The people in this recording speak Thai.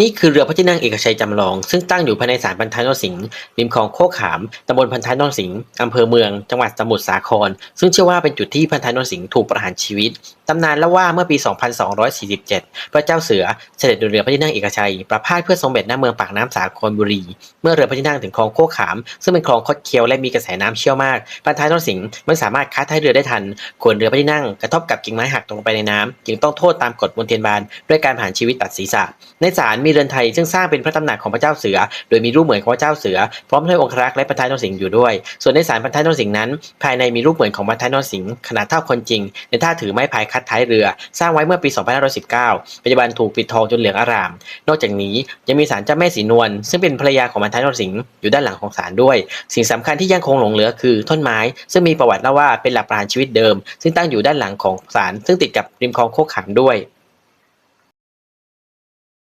นี่คือเรือพระที่นั่งเอกชัยจำลอง ซึ่งตั้งอยู่ภายในศาลพันท้ายนรสิงห์ริมคลองโคกขามตำบลพันท้ายนรสิงห์อำเภอเมือง จังหวัดสมุทรสาคร ซึ่งเชื่อว่าเป็นจุดที่พันท้ายนรสิงห์ถูกประหารชีวิตตำนานเล่าว่าเมื่อปี 2247 พระเจ้าเสือเสด็จดยเรือพระที่นั่งเอกชัย ประพาสเพื่อทรงเบ็ดหน้าเมืองปากน้ำสาครบุรี เมื่อเรือพระที่นั่งถึงคลองโคกขาม ซึ่งเป็นคลองคดเคี้ยวและมีกระแสน้ำเชี่ยวมากพันท้ายนรสิงห์ไม่สามารถคัดท้ายเรือได้ทันขวนเรือพระที่นั่งกระทบกับกิ่งไม้หักตกลงไปในน้ำจึงต้องโทษตามกฎมนเทียนบานด้วยการผ่านชีวิตตัดศีรษะในศาลมีเรือนไทยซึ่งสร้างเป็นพระตำหนักของพระเจ้าเสือ โดยมีรูปเหมือนของพระเจ้าเสือ พร้อมด้วยองครักษ์และพันท้ายนรสิงห์อยู่ด้วย ส่วนในศาลพันท้ายนรสิงห์นั้น ภายในมีรูปเหมือนของพันท้ายนรสิงห์ขนาดเท่าคนจริง ในท่าถือไม้พายคัดท้ายเรือ สร้างไว้เมื่อปี 2519 ปัจจุบันถูกปิดทองจนเหลืองอาราม นอกจากนี้ยังมีศาลเจ้าแม่สีนวลซึ่งเป็นภรรยาของพันท้ายนรสิงห์อยู่ด้านหลังของศาลด้วย สิ่งสำคัญที่ยังคงหลงเหลือคือท่อนไม้ ซึ่งมีประวัติเล่าว่าเป็นหลักปรารชีวิตเดิม ซึ่งตั้งอยู่ด้านหลังของศาลซึ่งติดกับริมคลองโคกขามด้วย